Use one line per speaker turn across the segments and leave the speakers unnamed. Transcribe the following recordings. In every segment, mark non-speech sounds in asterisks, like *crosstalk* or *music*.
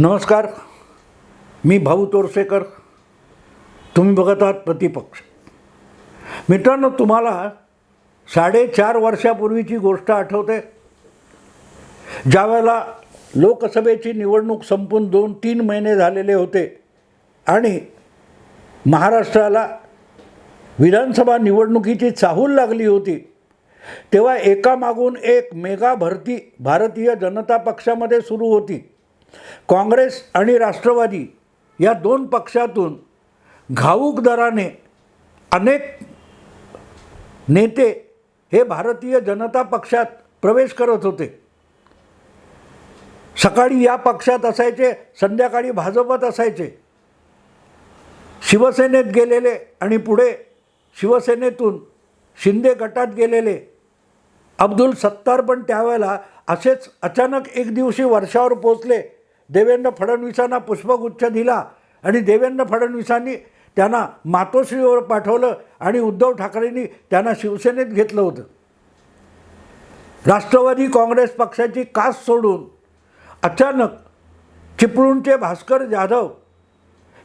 नमस्कार मी भाऊ तोरसेकर. तुम्ही बघत आहात प्रतिपक्ष. मित्रांनो तुम्हाला साडेचार वर्षापूर्वीची गोष्ट आठवते? ज्यावेळेला लोकसभेची निवडणूक संपून दोन तीन महिने झालेले होते आणि महाराष्ट्राला विधानसभा निवडणुकीची चाहूल लागली होती तेव्हा एकामागून एक मेगा भरती भारतीय जनता पक्षामध्ये सुरू होती. काँग्रेस आणि राष्ट्रवादी या दोन पक्षातून घाऊक दराने अनेक नेते हे भारतीय जनता पक्षात प्रवेश करत होते. सकाळी या पक्षात असायचे संध्याकाळी भाजपत असायचे. शिवसेनेत गेलेले आणि पुढे शिवसेनेतून शिंदे गटात गेलेले अब्दुल सत्तार पण त्यावेळेला असेच अचानक एक दिवशी वर्षावर पोचले देवेंद्र फडणवीसांना पुष्पगुच्छ दिला आणि देवेंद्र फडणवीसांनी त्यांना मातोश्रीवर पाठवलं आणि उद्धव ठाकरेंनी त्यांना शिवसेनेत घेतलं होतं. राष्ट्रवादी काँग्रेस पक्षाची कास सोडून अचानक चिपळूणचे भास्कर जाधव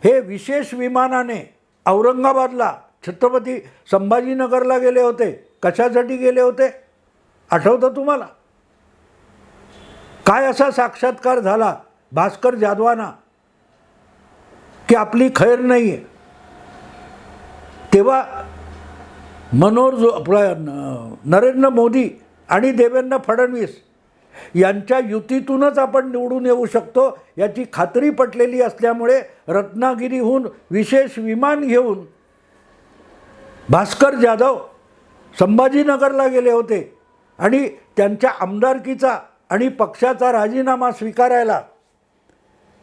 हे विशेष विमानाने औरंगाबादला छत्रपती संभाजीनगरला गेले होते. कशासाठी गेले होते? आठवतं तुम्हाला? काय असा साक्षात्कार झाला? भास्कर जाधवांना की आपली खैर नाही आहे तेव्हा मनोहर जो आपला नरेंद्र मोदी आणि देवेंद्र फडणवीस यांच्या युतीतूनच आपण निवडून येऊ शकतो याची खात्री पटलेली असल्यामुळे रत्नागिरीहून विशेष विमान घेऊन भास्कर जाधव संभाजीनगरला गेले होते आणि त्यांच्या आमदारकीचा आणि पक्षाचा राजीनामा स्वीकारायला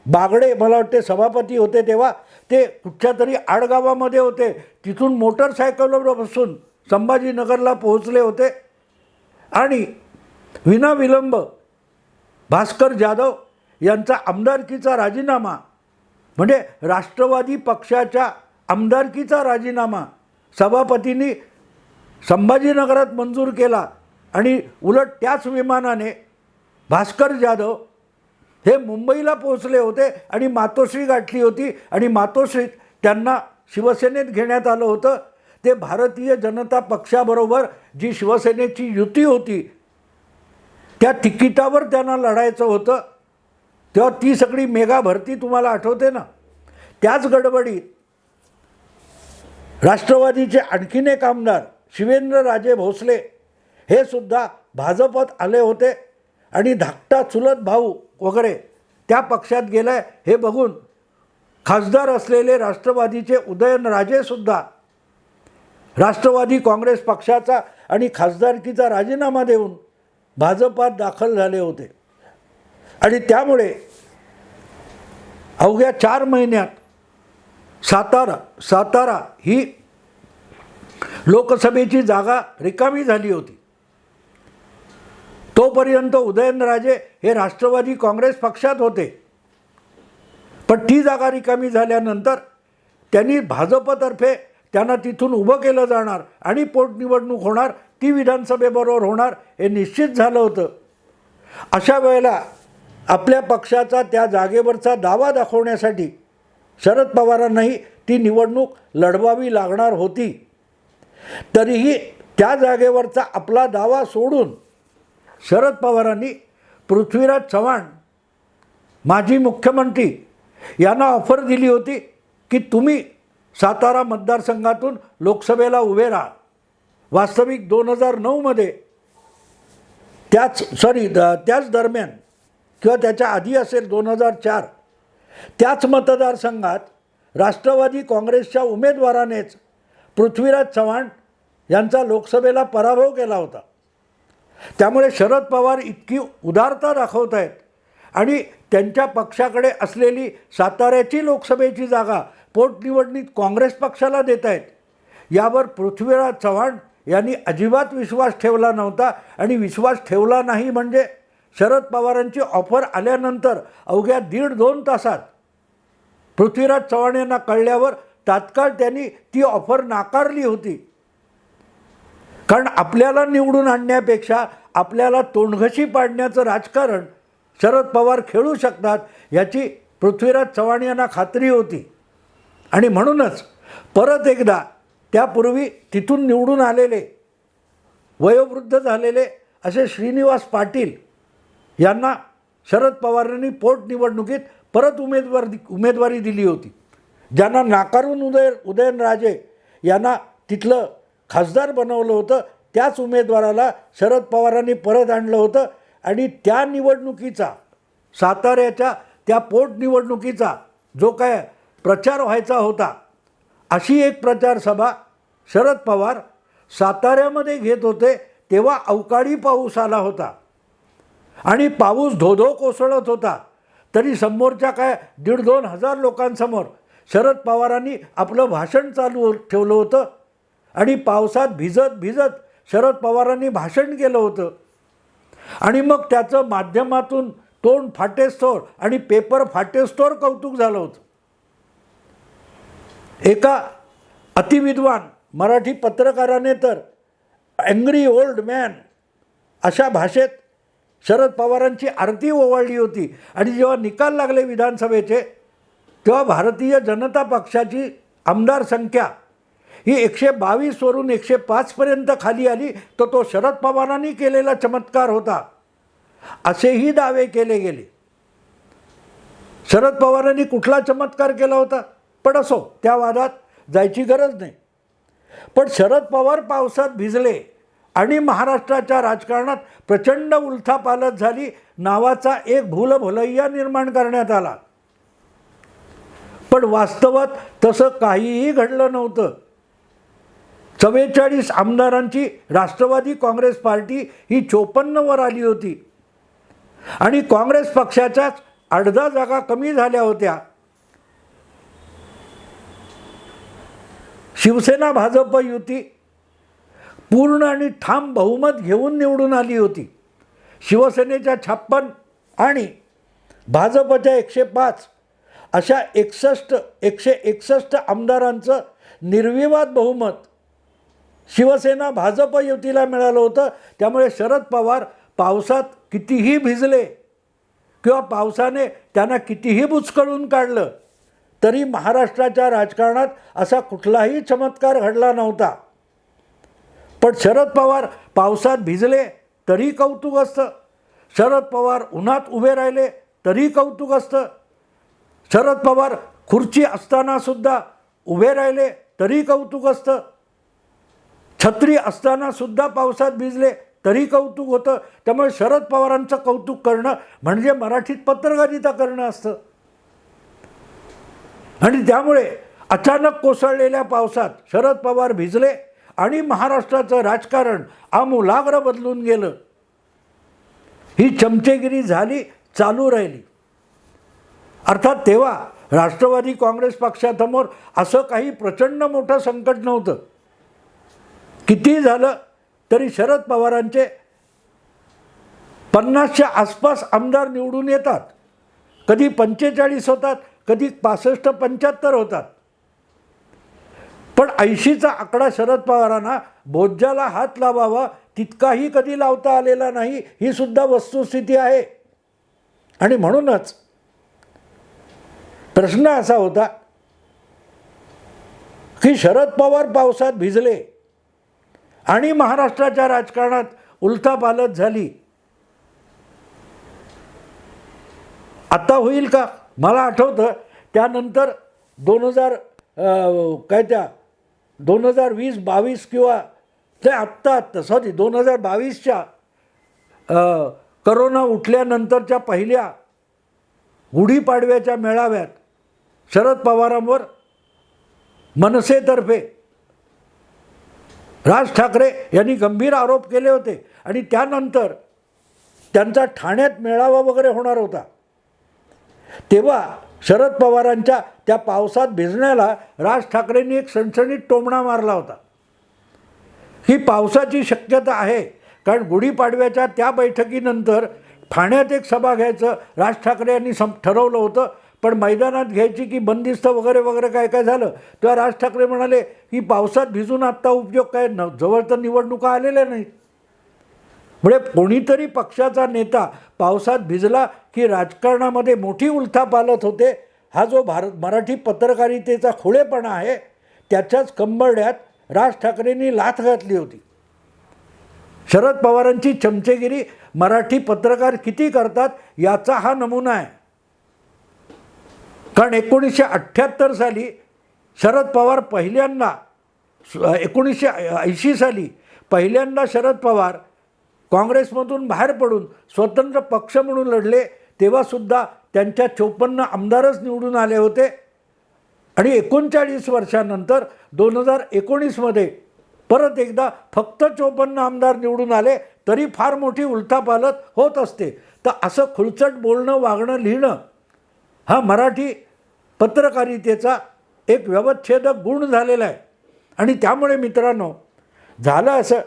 बागडे मला वाटते सभापती होते तेव्हा ते कुठच्या तरी आडगावामध्ये होते. तिथून मोटरसायकलवर बसून संभाजीनगरला पोहोचले होते. आणि विनाविलंब भास्कर जाधव यांचा आमदारकीचा राजीनामा म्हणजे राष्ट्रवादी पक्षाच्या आमदारकीचा राजीनामा सभापतींनी संभाजीनगरात मंजूर केला. आणि उलट त्याच विमानाने भास्कर जाधव हे मुंबईला पोहोचले होते आणि मातोश्री गाठली होती आणि मातोश्रीत त्यांना शिवसेनेत घेण्यात आलं होतं. ते भारतीय जनता पक्षाबरोबर जी शिवसेनेची युती होती त्या तिकिटावर त्यांना लढायचं होतं. तेव्हा ती सगळी मेगा भरती तुम्हाला आठवते ना? त्याच गडबडीत राष्ट्रवादीचे आणखीन एक आमदार शिवेंद्र राजे भोसले हे सुद्धा भाजपत आले होते आणि धाकटा चुलत भाऊ वगैरे त्या पक्षात गेलाय हे बघून खासदार असलेले राष्ट्रवादीचे उदयनराजेसुद्धा राष्ट्रवादी काँग्रेस पक्षाचा आणि खासदारकीचा राजीनामा देऊन भाजपात दाखल झाले होते. आणि त्यामुळे अवघ्या चार महिन्यात सातारा सातारा ही लोकसभेची जागा रिकामी झाली होती. तोपर्यंत उदयनराजे हे राष्ट्रवादी काँग्रेस पक्षात होते. पण ती जागा रिकामी झाल्यानंतर त्यांनी भाजपतर्फे त्यांना तिथून उभं केलं जाणार आणि पोटनिवडणूक होणार ती विधानसभेबरोबर होणार हे निश्चित झालं होतं. अशा वेळेला आपल्या पक्षाचा त्या जागेवरचा दावा दाखवण्यासाठी शरद पवारांनाही ती निवडणूक लढवावी लागणार होती. तरीही त्या जागेवरचा आपला दावा सोडून शरद पवारांनी पृथ्वीराज चव्हाण माजी मुख्यमंत्री यांना ऑफर दिली होती की तुम्ही सातारा मतदारसंघातून लोकसभेला उभे राहा. वास्तविक दोन हजार नऊमध्ये त्याच सॉरी द त्याच दरम्यान किंवा त्याच्या आधी असेल दोन हजार चार त्याच मतदारसंघात राष्ट्रवादी काँग्रेसच्या उमेदवारानेच पृथ्वीराज चव्हाण यांचा लोकसभेला पराभव केला होता. त्यामुळे शरद पवार इतकी उदारता दाखवत आहेत. आणि त्यांच्या पक्षाकडे असलेली साताऱ्याची लोकसभेची जागा पोटनिवडणीत काँग्रेस पक्षाला देत आहेत. यावर पृथ्वीराज चव्हाण यांनी अजिबात विश्वास ठेवला नव्हता आणि विश्वास ठेवला नाही म्हणजे शरद पवारांची ऑफर आल्यानंतर अवघ्या दीड दोन तासात पृथ्वीराज चव्हाण यांना कळल्यावर तात्काळ त्यांनी ती ऑफर नाकारली होती. कारण आपल्याला निवडून आणण्यापेक्षा आपल्याला तोंडघशी पाडण्याचं राजकारण शरद पवार खेळू शकतात याची पृथ्वीराज चव्हाण यांना खात्री होती. आणि म्हणूनच परत एकदा त्यापूर्वी तिथून निवडून आलेले वयोवृद्ध झालेले असे श्रीनिवास पाटील यांना शरद पवारांनी पोटनिवडणुकीत परत उमेदवार उमेदवारी दिली होती. ज्यांना नाकारून उदय उदयनराजे यांना तिथलं खासदार बनवलं होतं त्याच उमेदवाराला शरद पवारांनी परत आणलं होतं आणि त्या निवडणुकीचा साताऱ्याच्या त्या पोटनिवडणुकीचा जो काय प्रचार व्हायचा होता अशी एक प्रचार सभा शरद पवार साताऱ्यामध्ये घेत होते तेव्हा अवकाळी पाऊस आला होता. आणि पाऊस धोधो कोसळत होता. तरी समोरच्या काय दीड दोन हजार लोकांसमोर शरद पवारांनी आपलं भाषण चालू ठेवलं होतं. आणि पावसात भिजत भिजत शरद पवारांनी भाषण केलं होतं. आणि मग त्याचं माध्यमातून तोंड फाटेस्तोर आणि पेपर फाटेस्तोर कौतुक झालं होतं. एका अतिविद्वान मराठी पत्रकाराने तर अँग्री ओल्ड मॅन अशा भाषेत शरद पवारांची आरती ओवाळली होती. आणि जेव्हा निकाल लागले विधानसभेचे तेव्हा भारतीय जनता पक्षाची आमदार संख्या ही एकशे बावीसवरून एकशे पाचपर्यंत खाली आली तर तो शरद पवारांनी केलेला चमत्कार होता. असेही दावे केले गेले. शरद पवारांनी कुठला चमत्कार केला होता? पण असो त्या वादात जायची गरज नाही. पण शरद पवार पावसात भिजले आणि महाराष्ट्राच्या राजकारणात प्रचंड उलथापालथ झाली नावाचा एक भूलभुलैया निर्माण करण्यात आला. पण वास्तवात तसं काहीही घडलं नव्हतं. चव्वेचाळीस आमदारांची राष्ट्रवादी काँग्रेस पार्टी ही चोपन्नवर आली होती. आणि काँग्रेस पक्षाच्याच अर्धा जागा कमी झाल्या होत्या. शिवसेना भाजप युती पूर्ण आणि ठाम बहुमत घेऊन निवडून आली होती. शिवसेनेच्या छप्पन आणि भाजपच्या एकशे पाच अशा एकसष्ट एकशे एकसष्ट आमदारांचं निर्विवाद बहुमत शिवसेना भाजप युतीला मिळालं होतं. त्यामुळे शरद पवार पावसात कितीही भिजले किंवा पावसाने त्यांना कितीही बुचकळून काढलं तरी महाराष्ट्राच्या राजकारणात असा कुठलाही चमत्कार घडला नव्हता. पण शरद पवार पावसात भिजले तरी कौतुक असतं शरद पवार उन्हात उभे राहिले तरी कौतुक असतं शरद पवार खुर्ची असतानासुद्धा उभे राहिले तरी कौतुक असतं छत्री असतानासुद्धा पावसात भिजले तरी कौतुक होतं. त्यामुळे शरद पवारांचं कौतुक करणं म्हणजे मराठीत पत्रकारिता करणं असतं. आणि त्यामुळे अचानक कोसळलेल्या पावसात शरद पवार भिजले आणि महाराष्ट्राचं राजकारण आमूलाग्र बदलून गेलं. ही चमचेगिरी झाली चालू राहिली. अर्थात तेव्हा राष्ट्रवादी काँग्रेस पक्षासमोर असं काही प्रचंड मोठं संकट नव्हतं. किती झालं तरी शरद पवारांचे पन्नासच्या आसपास आमदार निवडून येतात. कधी पंचेचाळीस होतात कधी पासष्ट पंच्याहत्तर होतात. पण ऐंशीचा आकडा शरद पवारांना बोज्जाला हात लावावा तितकाही कधी लावता आलेला नाही ही सुद्धा वस्तुस्थिती आहे. आणि म्हणूनच प्रश्न असा होता की शरद पवार पावसात भिजले. आणि महाराष्ट्राच्या राजकारणात उलथापालथ झाली. आता होईल का? मला आठवतं त्यानंतर दोन हजार काय त्या दोन हजार वीस बावीस किंवा ते आत्ता आत्ता सॉरी दोन हजार बावीसच्या करोना उठल्यानंतरच्या पहिल्या गुढीपाडव्याच्या मेळाव्यात शरद पवारांवर मनसेतर्फे राज ठाकरे यांनी गंभीर आरोप केले होते आणि त्यानंतर त्यांचा ठाण्यात मेळावा वगैरे होणार होता. तेव्हा शरद पवारांच्या त्या पावसात भिजण्याला राज ठाकरेंनी एक सणसणीत टोमणा मारला होता. ही पावसाची शक्यता आहे कारण गुढीपाडव्याच्या त्या बैठकीनंतर ठाण्यात एक सभा घ्यायचं राज ठाकरे यांनी सम ठरवलं होतं. पण मैदानात घ्यायची की बंदिस्त वगैरे वगैरे काय काय झालं? तेव्हा राज ठाकरे म्हणाले की पावसात भिजून आत्ता उपयोग काय? न जवळ तर निवडणुका आलेल्या नाहीत. म्हणजे कोणीतरी पक्षाचा नेता पावसात भिजला की राजकारणामध्ये मोठी उलथा पालत होते हा जो भारत मराठी पत्रकारितेचा खुळेपणा आहे त्याच्याच कंबरड्यात राज ठाकरेंनी लाथ घातली होती. शरद पवारांची चमचेगिरी मराठी पत्रकार किती करतात याचा हा नमुना आहे. कारण एकोणीसशे अठ्ठ्याहत्तर साली शरद पवार पहिल्यांदा एकोणीसशे ऐंशी साली पहिल्यांदा शरद पवार काँग्रेसमधून बाहेर पडून स्वतंत्र पक्ष म्हणून लढले तेव्हासुद्धा त्यांच्या चोपन्न आमदारच निवडून आले होते. आणि एकोणचाळीस वर्षानंतर दोन हजार एकोणीसमध्ये परत एकदा फक्त चोपन्न आमदार निवडून आले तरी फार मोठी उलथापालत होत असते. तर असं खुलचट बोलणं वागणं लिहिणं हा मराठी पत्रकारितेचा एक व्यवच्छेदक गुण झालेला आहे. आणि त्यामुळे मित्रांनो झालं असं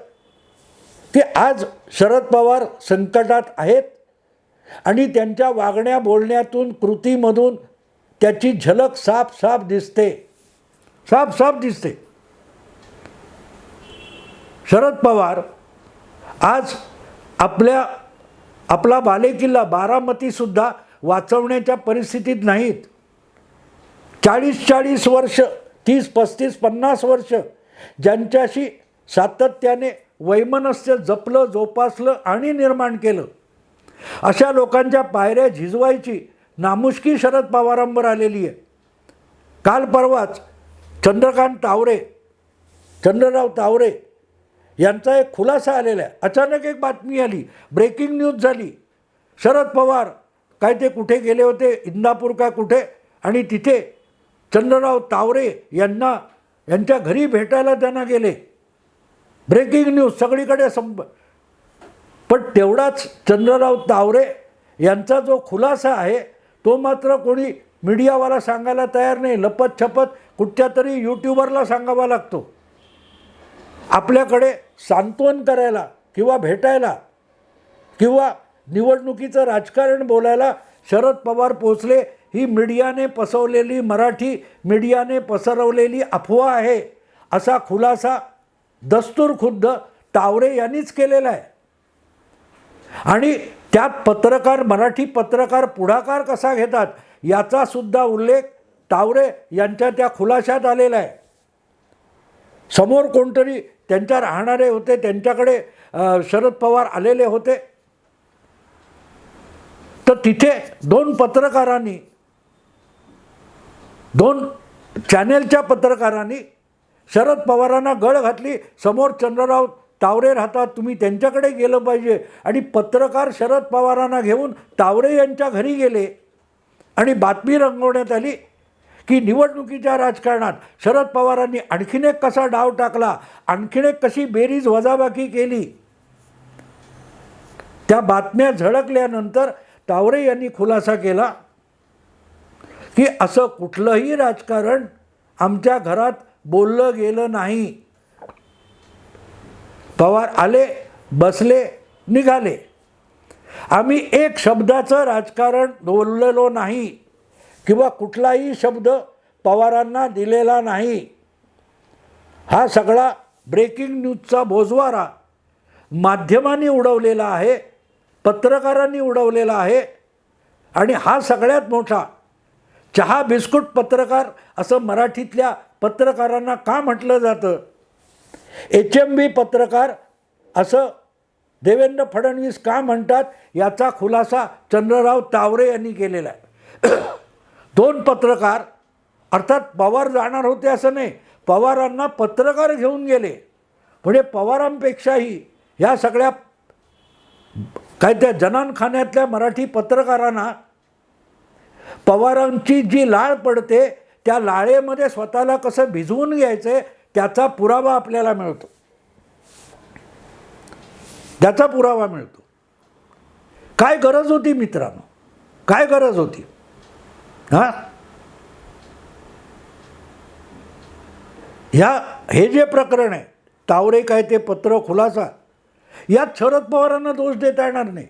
की आज शरद पवार संकटात आहेत आणि त्यांच्या वागण्या बोलण्यातून कृतीमधून त्याची झलक साफ साफ दिसते. साफ साफ दिसते. शरद पवार आज आपल्या आपला बालेकिल्ला बारामतीसुद्धा वाचवण्याच्या परिस्थितीत नाहीत. चाळीस चाळीस वर्ष तीस पस्तीस पन्नास वर्ष ज्यांच्याशी सातत्याने वैमनस्य जपलं जोपासलं आणि निर्माण केलं अशा लोकांच्या पायऱ्या झिजवायची नामुष्की शरद पवारांवर आलेली आहे. काल परवाच चंद्रकांत तावरे चंद्रराव तावरे यांचा एक खुलासा आलेला आहे. अचानक एक बातमी आली ब्रेकिंग न्यूज झाली. शरद पवार काय ते कुठे गेले होते? इंदापूर काय कुठे? आणि तिथे चंद्रराव तावरे यांना यांच्या घरी भेटायला त्यांना गेले. ब्रेकिंग न्यूज सगळीकडे संप पण तेवढाच चंद्रराव तावरे यांचा जो खुलासा आहे तो मात्र कोणी मीडियावाला सांगायला तयार नाही. लपत छपत कुठच्या तरी यूट्यूबरला सांगावा लागतो. आपल्याकडे सांत्वन करायला किंवा भेटायला किंवा निवडणुकीचं राजकारण बोलायला शरद पवार पोचले. ही मीडियाने पसवलेली मराठी मीडियाने पसरवलेली अफवा आहे. असा खुलासा दस्तूर खुद्द तावरे यांनीच केलेला आहे. आणि त्यात पत्रकार मराठी पत्रकार पुढाकार कसा घेतात याचा सुद्धा उल्लेख तावरे यांच्या त्या खुलाशात आलेला आहे. समोर कोणतरी त्यांच्या राहणारे होते त्यांच्याकडे शरद पवार आलेले होते. तर तिथे दोन पत्रकारांनी दोन चॅनेलच्या पत्रकारांनी शरद पवारांना गळ घातली. समोर चंद्रराव तावरे राहतात तुम्ही त्यांच्याकडे गेलं पाहिजे. आणि पत्रकार शरद पवारांना घेऊन तावरे यांच्या घरी गेले. आणि बातमी रंगवण्यात आली की निवडणुकीच्या राजकारणात शरद पवारांनी आणखीन एक कसा डाव टाकला आणखीन एक कशी बेरीज वजाबाकी केली? त्या बातम्या झळकल्यानंतर तावरे यांनी खुलासा केला की असं कुठलंही राजकारण आमच्या घरात बोललं गेलं नाही. पवार आले बसले निघाले. आम्ही एक शब्दाचं राजकारण बोललेलो नाही किंवा कुठलाही शब्द पवारांना दिलेला नाही. हा सगळा ब्रेकिंग न्यूजचा बोजवारा माध्यमांनी उडवलेला आहे. पत्रकारांनी उडवलेला आहे. आणि हा सगळ्यात मोठा चहा बिस्कुट पत्रकार असं मराठीतल्या पत्रकारांना का म्हटलं जातं? एच एम बी पत्रकार असं देवेंद्र फडणवीस का म्हणतात? याचा खुलासा चंद्रराव तावरे यांनी केलेला आहे. *coughs* दोन पत्रकार अर्थात पवार जाणार होते असं नाही पवारांना पत्रकार घेऊन गेले. म्हणजे पवारांपेक्षाही ह्या सगळ्या काय त्या जनानखान्यातल्या मराठी पत्रकारांना पवारांची जी लाळ पडते त्या लाळेमध्ये स्वतःला कसं भिजवून घ्यायचं त्याचा पुरावा आपल्याला मिळतो. त्याचा पुरावा मिळतो. काय गरज होती मित्रांनो? काय गरज होती? हां? ह्या हे जे प्रकरण आहे तावरे काय ते पत्र खुलासा. यात शरद पवारांना दोष देता येणार नाही.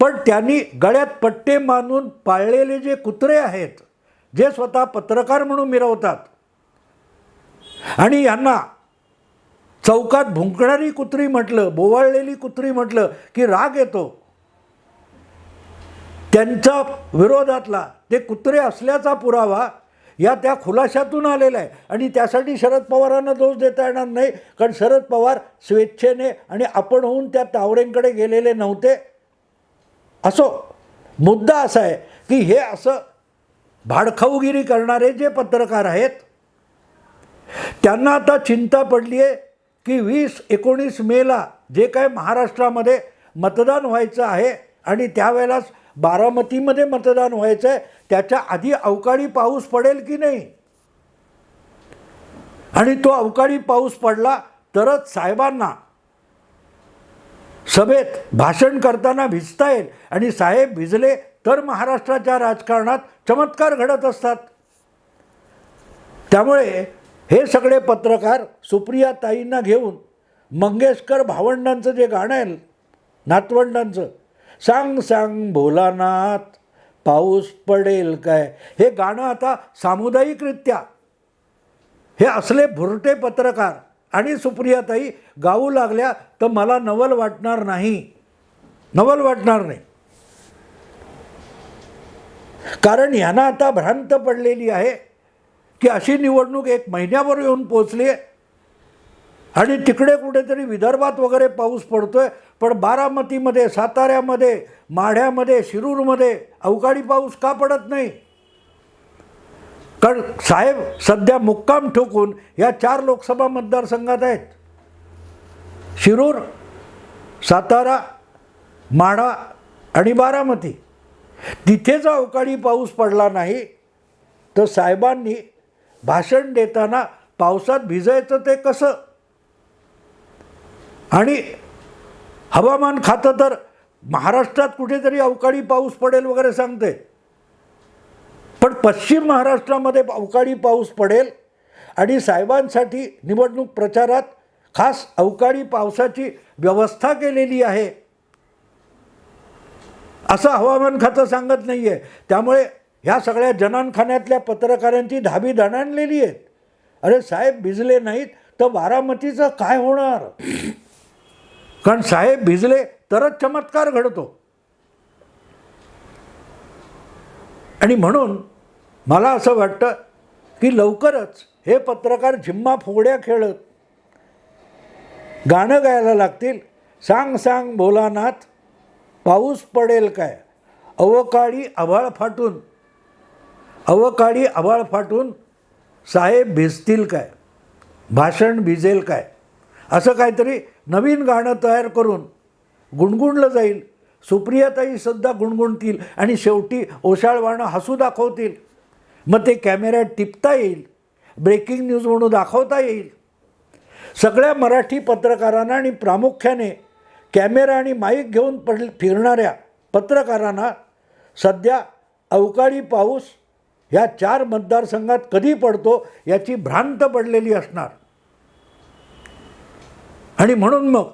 पण त्यांनी गळ्यात पट्टे मानून पाळलेले जे कुत्रे आहेत जे स्वतः पत्रकार म्हणून मिरवतात आणि यांना चौकात भुंकणारी कुत्री म्हटलं बोवाळलेली कुत्री म्हटलं की राग येतो. त्यांच्या विरोधातला ते कुत्रे असल्याचा पुरावा या त्या खुलाशातून आलेला आहे. आणि त्यासाठी शरद पवारांना दोष देता येणार नाही कारण शरद पवार स्वेच्छेने आणि आपण होऊन त्या तावरेंकडे गेलेले नव्हते. असो मुद्दा असा आहे की हे असं भाडखाऊगिरी करणारे जे पत्रकार आहेत त्यांना आता चिंता पडली आहे की वीस एकोणीस मेला जे काय महाराष्ट्रामध्ये मतदान व्हायचं आहे आणि त्यावेळेलाच बारामतीमध्ये मतदान व्हायचं आहे त्याच्या आधी अवकाळी पाऊस पडेल की नाही? आणि तो अवकाळी पाऊस पडला तरच साहेबांना सभेत भाषण करताना भिजता येईल. आणि साहेब भिजले तर महाराष्ट्राच्या राजकारणात चमत्कार घडत असतात. त्यामुळे हे सगळे पत्रकार सुप्रिया ताईंना घेऊन मंगेशकर भावंडांचं जे गाणं आहे नातवंडांचं सांग सांग भोलानाथ पाऊस पडेल काय? हे गाणं आता सामुदायिकरित्या हे असले भुरटे पत्रकार आणि सुप्रियाताई गाऊ लागल्या तर मला नवल वाटणार नाही. नवल वाटणार नाही. कारण यांना आता भ्रांत पडलेली आहे की अशी निवडणूक एक महिन्यावर येऊन पोचली आहे आणि तिकडे कुठेतरी विदर्भात वगैरे पाऊस पडतोय पण बारामतीमध्ये साताऱ्यामध्ये माढ्यामध्ये शिरूरमध्ये अवकाळी पाऊस का पडत नाही? कारण साहेब सध्या मुक्काम ठोकून या चार लोकसभा मतदारसंघात आहेत. शिरूर सातारा माढा आणि बारामती. तिथे जर अवकाळी पाऊस पडला नाही तर साहेबांनी भाषण देताना पावसात भिजायचं ते कसं? आणि हवामान खातं तर महाराष्ट्रात कुठेतरी अवकाळी पाऊस पडेल वगैरे सांगते. पण पश्चिम महाराष्ट्रामध्ये अवकाळी पाऊस पडेल आणि साहेबांसाठी निवडणूक प्रचारात खास अवकाळी पावसाची व्यवस्था केलेली आहे. असं हवामान खातं सांगत नाही आहे त्यामुळे ह्या सगळ्या जनानखान्यातल्या पत्रकारांची धाबी दणाणलेली आहेत. अरे साहेब भिजले नाहीत तर बारामतीचं काय होणार? कारण साहेब भिजले तरच चमत्कार घडतो. आणि म्हणून मला असं वाटतं की लवकरच हे पत्रकार झिम्मा फुगड्या खेळत गाणं गायला लागतील. सांग सांग भोलानाथ पाऊस पडेल काय? अवकाळी आभाळ फाटून अवकाळी आभाळ फाटून साहेब भिजतील काय? भाषण भिजेल काय? असं काहीतरी नवीन गाणं तयार करून गुणगुणलं जाईल. सुप्रियाताही सुद्धा गुणगुणतील आणि शेवटी ओशाळवाणं हसू दाखवतील. मग ते कॅमेऱ्यात टिपता येईल. ब्रेकिंग न्यूज म्हणून दाखवता येईल. सगळ्या मराठी पत्रकारांना आणि प्रामुख्याने कॅमेरा आणि माईक घेऊन पड फिरणाऱ्या पत्रकारांना सध्या अवकाळी पाऊस ह्या चार मतदारसंघात कधी पडतो याची भ्रांत पडलेली असणार. आणि म्हणून मग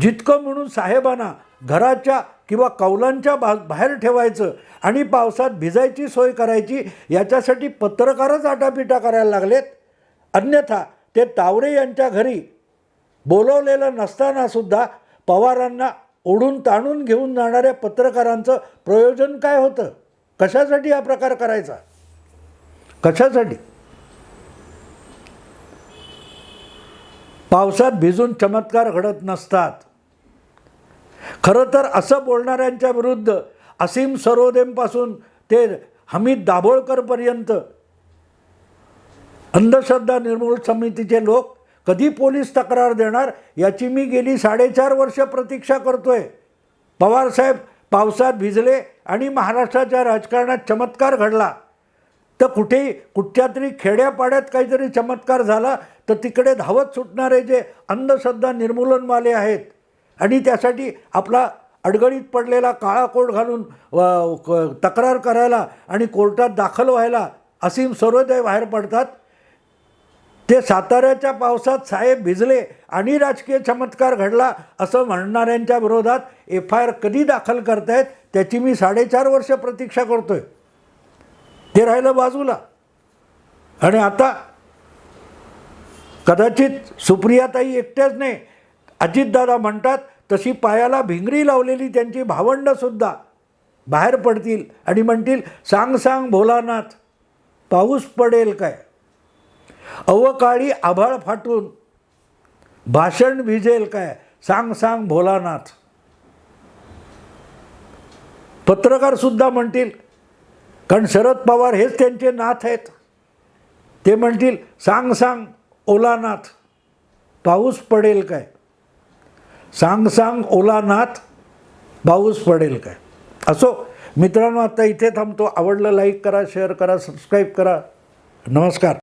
जितकं म्हणून साहेबांना घराच्या किंवा कौलांच्या बा बाहेर ठेवायचं आणि पावसात भिजायची सोय करायची याच्यासाठी पत्रकारच आटापिटा करायला लागलेत. अन्यथा ते तावरे यांच्या घरी बोलवलेलं नसतानासुद्धा पवारांना ओढून ताणून घेऊन जाणाऱ्या पत्रकारांचं प्रयोजन काय होतं? कशासाठी हा प्रकार करायचा? कशासाठी? पावसात भिजून चमत्कार घडत नसतात. खरं तर असं बोलणाऱ्यांच्या विरुद्ध असीम सरोदेंपासून ते हमीद दाभोळकरपर्यंत अंधश्रद्धा निर्मूल समितीचे लोक कधी पोलीस तक्रार देणार याची मी गेली साडेचार वर्ष प्रतीक्षा करतोय. पवारसाहेब पावसात भिजले आणि महाराष्ट्राच्या राजकारणात चमत्कार घडला. तर कुठेही कुठच्या तरी खेड्यापाड्यात काहीतरी चमत्कार झाला तर तिकडे धावत सुटणारे जे अंधश्रद्धा निर्मूलनवाले आहेत आणि त्यासाठी आपला अडगळीत पडलेला काळा कोट घालून क- तक्रार करायला आणि कोर्टात दाखल व्हायला असीम सर्वोदय बाहेर पडतात ते साताऱ्याच्या पावसात साहेब भिजले आणि राजकीय चमत्कार घडला असं म्हणणाऱ्यांच्या विरोधात एफ आय आर कधी दाखल करतायत त्याची मी साडेचार वर्ष प्रतीक्षा करतोय. ते राहिलं बाजूला. आणि आता कदाचित सुप्रियाताई एकट्याच नाही. अजितदादा म्हणतात तशी पायाला भिंगरी लावलेली त्यांची भावंडंसुद्धा बाहेर पडतील आणि म्हणतील सांग सांग भोलानाथ पाऊस पडेल काय? अवकाळी आभाळ फाटून भाषण भिजेल काय? सांग सांग भोलानाथ. पत्रकारसुद्धा म्हणतील कारण शरद पवार हेच त्यांचे नाथ आहेत. ते म्हणतील सांग सांग ओलानाथ. पाऊस पडेल काय? सांग सांग ओलानाथ पाऊस पडेल काय? असो मित्रांनो आता इथे थांबतो. आवडलं लाईक करा शेअर करा सबस्क्राईब करा. नमस्कार.